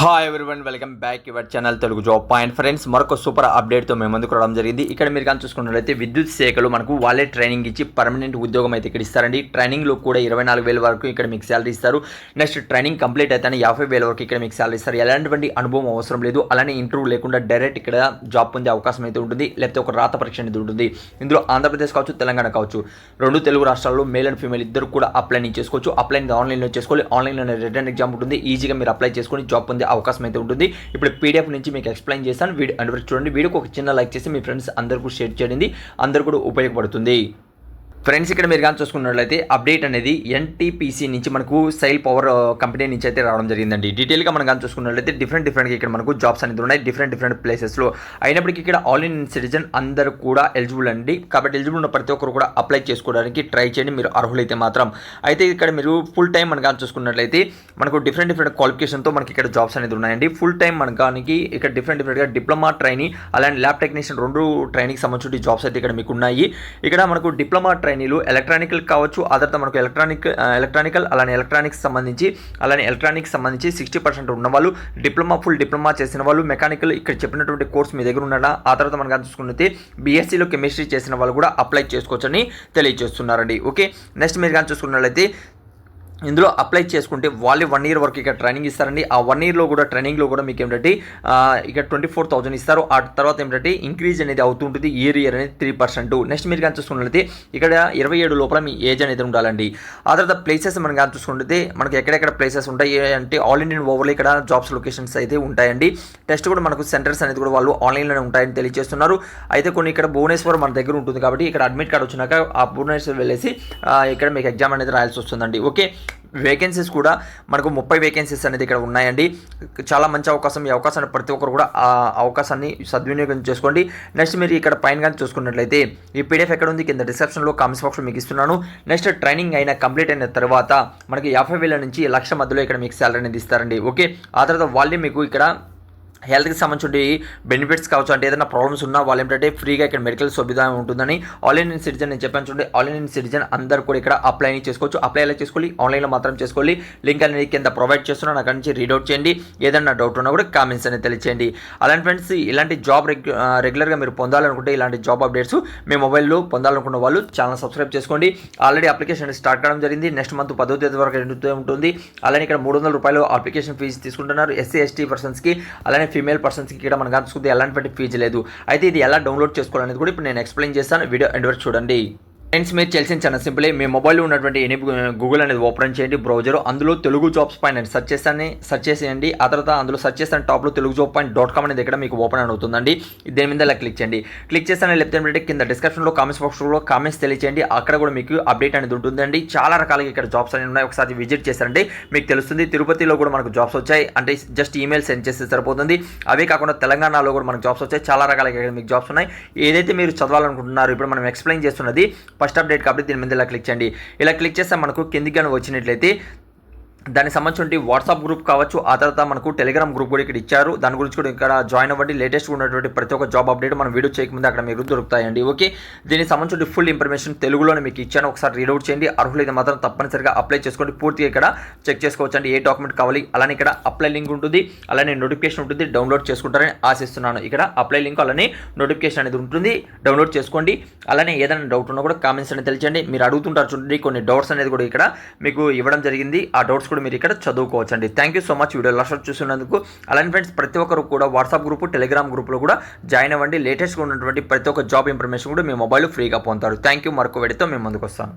Hi everyone welcome back your channel Telugu job point friends మరొక super అప్డేట్తో మేము ముందుకు రావడం జరిగింది. ఇక్కడ మీరు కానీ చూసుకున్నట్లయితే విద్యుత్ శాఖలు మనకు వాళ్ళే ట్రైనింగ్ ఇచ్చి పర్మనెంట్ ఉద్యోగం అయితే ఇక్కడ ఇస్తారండి. ట్రైనింగ్లో కూడా ఇరవై నాలుగు వేల వరకు ఇక్కడ మీకు శాలరీ ఇస్తారు. నెక్స్ట్ ట్రైనింగ్ కంప్లీట్ అయితే యాభై వేల వరకు ఇక్కడ మీకు శాలరీ ఇస్తారు. ఎలాంటి అనుభవం అవసరం లేదు. అలానే ఇంటర్వ్యూ లేకుండా డైరెక్ట్ ఇక్కడ జాబ్ పొందే అవకాశం అయితే ఉంటుంది. లేకపోతే ఒక రాత పరీక్ష అనేది ఉంటుంది. ఇందులో ఆంధ్రప్రదేశ్ కావచ్చు తెలంగాణ కావచ్చు రెండు తెలుగు రాష్ట్రాల్లో మేల్ అండ్ ఫీమేల్ ఇద్దరు కూడా అప్లై చేసుకోవచ్చు. అప్లై ఆన్లైన్లో చేసుకోవాలి. ఆన్లైన్లో రిటర్న్ ఎగ్జామ్ ఉంటుంది. ఈజీగా మీరు అప్లై చేసుకొని జాబ్ పొందే అవకాశం అయితే ఉంటుంది. ఇప్పుడు పీడిఎఫ్ నుంచి మీకు ఎక్స్ప్లెయిన్ చేస్తాను. వీడియో అండ్ చూడండి. వీడియోకి ఒక చిన్న లైక్ చేసి మీ ఫ్రెండ్స్ అందరికీ షేర్ చేయండి. అందరు కూడా ఉపయోగపడుతుంది. ఫ్రెండ్స్ ఇక్కడ మీరు కానీ చూసుకున్నట్లయితే అప్డేట్ అనేది ఎన్టీపీసీ నుంచి మనకు సైల్ పవర్ కంపెనీ నుంచి అయితే రావడం జరిగిందండి. డీటెయిల్గా మనం కానీ చూసుకున్నట్లయితే డిఫరెంట్ డిఫరెంట్గా ఇక్కడ మనకు జాబ్స్ అనేది ఉన్నాయి. డిఫరెంట్ డిఫరెంట్ ప్లేసెస్లో అయినప్పటికీ ఇక్కడ ఆల్ ఇన్ సిటిజన్ అందరూ కూడా ఎలిజిబుల్ అండి. కాబట్టి ఎలిజిబుల్ ఉన్న ప్రతి ఒక్కరు కూడా అప్లై చేసుకోవడానికి ట్రై చేయండి. మీరు అర్హులైతే మాత్రం. అయితే ఇక్కడ మీరు ఫుల్ టైం మనం కానీ చూసుకున్నట్లయితే మనకు డిఫరెంట్ డిఫరెంట్ క్వాలిఫికేషన్తో మనకి ఇక్కడ జాబ్స్ అనేది ఉన్నాయండి. ఫుల్ టైం మనకి ఇక్కడ డిఫరెంట్ డిఫరెంట్గా డిప్లొమా ట్రైనింగ్ అలాంటి ల్యాబ్ టెక్నీషియన్ రెండు ట్రైనింగ్ సంబంధించిన జాబ్స్ అయితే ఇక్కడ మీకు ఉన్నాయి. ఇక్కడ మనకు డిప్లొమా ట్రైనీలు ఎలక్ట్రానికల్ కావచ్చు అదర్త మనకు ఎలక్ట్రానిక్ ఎలక్ట్రానికల్ అలానే ఎలక్ట్రానిక్స్ సంబంధించి అలానే ఎలక్ట్రానిక్స్ సంబంధించి సిక్స్టీ పర్సెంట్ ఉన్న వాళ్ళు డిప్లొమా ఫుల్ డిప్లొమా చేసిన వాళ్ళు మెకానికల్ ఇక్కడ చెప్పినటువంటి కోర్స్ మీ దగ్గర ఉన్నాడా ఆ తర్వాత మనం చూసుకుంటే బీఎస్సీలో కెమిస్ట్రీ చేసిన వాళ్ళు కూడా అప్లై చేసుకోవచ్చని తెలియజేస్తున్నారండి. ఓకే నెక్స్ట్ మీరు కానీ చూసుకున్నట్లయితే ఇందులో అప్లై చేసుకుంటే వాళ్ళు వన్ ఇయర్ వరకు ఇక్కడ ట్రైనింగ్ ఇస్తారండి. ఆ వన్ ఇయర్లో కూడా ట్రైనింగ్లో కూడా మీకు ఏంటంటే ఇక్కడ ట్వంటీ ఫోర్ థౌసండ్ ఇస్తారు. ఆ తర్వాత ఏంటంటే ఇంక్రీజ్ అనేది అవుతుంటుంది ఇయర్ ఇయర్ అనేది త్రీ పర్సెంట్ నెక్స్ట్ మీరు కానీ చూసుకున్నట్లయితే ఇక్కడ ఇరవై ఏడు లోపల మీ ఏజ్ అనేది ఉండాలండి. ఆ తర్వాత ప్లేసెస్ మనం కానీ చూసుకుంటే మనకి ఎక్కడెక్కడ ప్లేసెస్ ఉంటాయి? అంటే ఆల్ ఇండియన్ ఓవర్లో ఇక్కడ జాబ్స్ లొకేషన్స్ అయితే ఉంటాయండి. టెస్ట్ కూడా మనకు సెంటర్స్ అనేది కూడా వాళ్ళు ఆన్లైన్లోనే ఉంటాయని తెలియజేస్తున్నారు. అయితే కొన్ని ఇక్కడ భువనేశ్వర్ మన దగ్గర ఉంటుంది కాబట్టి ఇక్కడ అడ్మిట్ కార్డ్ వచ్చినాక ఆ భువనేశ్వర్ వెళ్ళేసి ఇక్కడ మీకు ఎగ్జామ్ అనేది రాయాల్సి వస్తుందండి. ఓకే వేకెన్సీస్ కూడా మనకు ముప్పై వేకెన్సీస్ అనేది ఇక్కడ ఉన్నాయండి. చాలా మంచి అవకాశం ఈ అవకాశాన్ని ప్రతి ఒక్కరు కూడా ఆ అవకాశాన్ని సద్వినియోగం చేసుకోండి. నెక్స్ట్ మీరు ఇక్కడ పైన కానీ చూసుకున్నట్లయితే ఈ పీడిఎఫ్ ఎక్కడ ఉంది? కింద డిస్క్రిప్షన్లో కామెంట్స్ బాక్స్లో మీకు ఇస్తున్నాను. నెక్స్ట్ ట్రైనింగ్ అయిన కంప్లీట్ అయిన తర్వాత మనకి యాభై వేల నుంచి లక్ష మధ్యలో ఇక్కడ మీకు శాలరీ అనేది ఇస్తారండి. ఓకే ఆ తర్వాత వాళ్ళే మీకు ఇక్కడ హెల్త్కి సంబంధించి బెనిఫిట్స్ కావచ్చు అంటే ఏదైనా ప్రాబ్లమ్స్ ఉన్నా వాళ్ళు ఏంటంటే ఫ్రీగా ఇక్కడ మెడికల్ సౌవిధానం ఉంటుందని ఆల్ ఇండియన్ సిటిజన్ నేను చెప్పాను చూడండి ఆల్ ఇండియన్ సిటిజన్ అందరు కూడా ఇక్కడ అప్లై చేసుకోవచ్చు. అప్లై ఎలా చేసుకోవాలి? ఆన్లైన్లో మాత్రం చేసుకోవాలి. లింక్ అనేది కింద ప్రొవైడ్ చేస్తున్నాను. అక్కడ నుంచి రీడౌట్ చేయండి. ఏదైనా డౌట్ ఉన్నా కూడా కామెంట్స్ అనేది తెలియచేయండి. అలాంటి ఫ్రెండ్స్ ఇలాంటి జాబ్ రెగ్యులర్గా మీరు పొందాలనుకుంటే ఇలాంటి జాబ్ అప్డేట్స్ మీ మొబైల్లో పొందాలనుకున్న వాళ్ళు ఛానల్ సబ్స్క్రైబ్ చేసుకోండి. ఆల్రెడీ అప్లికేషన్ స్టార్ట్ కావడం జరిగింది. నెక్స్ట్ మంత్ పదో తేదీ వరకు ఎండుతూ ఉంటుంది. అలానే ఇక్కడ మూడు వందల రూపాయలు అప్లికేషన్ ఫీజు తీసుకుంటున్నారు. ఎస్సీ ఎస్టీ పర్సన్స్కి. అలానే ఫీమేల్ పర్సన్స్కి ఇక్కడ మనకు చూసుకుంటే ఎలాంటి ఫీజు లేదు. అయితే ఇది ఎలా డౌన్లోడ్ చేసుకోవాలనేది కూడా ఇప్పుడు నేను ఎక్స్ప్లెయిన్ చేస్తాను. వీడియో ఎండ్ వరకు చూడండి. ఫ్రెండ్స్ మీరు తెలిసిన చాలా సింపుల్ మీ మొబైల్లో ఉన్నటువంటి ఎనీ గూగుల్ అనేది ఓపెన్ చేయండి బ్రౌజర్ అందులో తెలుగు జాబ్స్ పైన సెర్చ్ చేస్తాను సెర్చ్ చేసేయండి ఆ తర్వాత అందులో సెర్చ్ చేస్తాను టాప్లో Telugu job point dot com అనేది ఇక్కడ మీకు ఓపెన్ అని అవుతుందండి. దీని మీద ఇలా క్లిక్ చేయండి. క్లిక్ చేస్తాను లేకపోతే కింద డిస్క్రిప్షన్లో కామెంట్స్ బాక్స్లో కామెంట్స్ తెలియచేయండి. అక్కడ కూడా మీకు అప్డేట్ అనేది ఉంటుందండి. చాలా రకాలుగా ఇక్కడ జాబ్స్ అనేవి ఉన్నాయి. ఒకసారి విజిట్ చేస్తారంటే మీకు తెలుస్తుంది. తిరుపతిలో కూడా మనకు జాబ్స్ వచ్చాయి. అంటే జస్ట్ ఈమెయిల్ సెండ్ చేస్తే సరిపోతుంది. అవే కాకుండా తెలంగాణలో కూడా మనకు జాబ్స్ వచ్చాయి. చాలా రకాలుగా ఇక్కడ మీకు జాబ్స్ ఉన్నాయి. ఏదైతే మీరు చదవాలనుకుంటున్నారో ఇప్పుడు మనం ఎక్స్ప్లెయిన్ చేస్తున్నది ఫస్ట్ అప్డేట్ కాబట్టి దీని మీద ఇలా క్లిక్ చేయండి. ఇలా క్లిక్ చేస్తే మనకు కిందికి కానీ వచ్చినట్లయితే దానికి సంబంధించి వాట్సాప్ గ్రూప్ కావచ్చు ఆ తర్వాత మనకు టెలిగ్రామ్ గ్రూప్ కూడా ఇక్కడ ఇచ్చారు. దాని గురించి కూడా ఇక్కడ జాయిన్ అవ్వండి. లేటెస్ట్ ఉన్నటువంటి ప్రతి ఒక్క జాబ్ అప్డేట్ మనం వీడియో చేయకముందు అక్కడ మీరు దొరుకుతాయండి. ఓకే? దీనికి సంబంధించి ఫుల్ ఇన్ఫర్మేషన్ తెలుగులోనే మీకు ఇచ్చాను. ఒకసారి రీడౌట్ చేయండి. అర్హులైతే మాత్రం తప్పనిసరిగా అప్లై చేసుకోండి. పూర్తిగా ఇక్కడ చెక్ చేసుకోవచ్చు అండి ఏ డాక్యుమెంట్ కావాలి? అలానే ఇక్కడ అప్లై లింక్ ఉంటుంది. అలానే నోటిఫికేషన్ ఉంటుంది. డౌన్లోడ్ చేసుకుంటారని ఆశిస్తున్నాను. ఇక్కడ అప్లై లింక్ అలానే నోటిఫికేషన్ అనేది ఉంటుంది. డౌన్లోడ్ చేసుకోండి. అలానే ఏదైనా డౌట్ ఉన్నా కూడా కామెంట్స్ అనేది తెలియచండి మీరు అడుగుతుంటారు చూడండి. కొన్ని డౌట్స్ అనేది కూడా ఇక్కడ మీకు ఇవ్వడం జరిగింది. ఆ డౌట్స్ కూడా మీరు ఇక్కడ చదువుకోవచ్చు అండి thank you so much video last చూసినందుకు అలానే ఫ్రెండ్స్ ప్రతి ఒక్కరు కూడా వాట్సాప్ గ్రూప్ టెలిగ్రామ్ గ్రూప్లో కూడా జాయిన్ అవ్వండి. లేటెస్ట్గా ఉన్నటువంటి ప్రతి ఒక్క జాబ్ ఇన్ఫర్మేషన్ కూడా మీ మొబైల్ ఫ్రీగా పొందుతారు. థ్యాంక్ యూ మరొక వీడియోతో మేము ముందుకు వస్తాను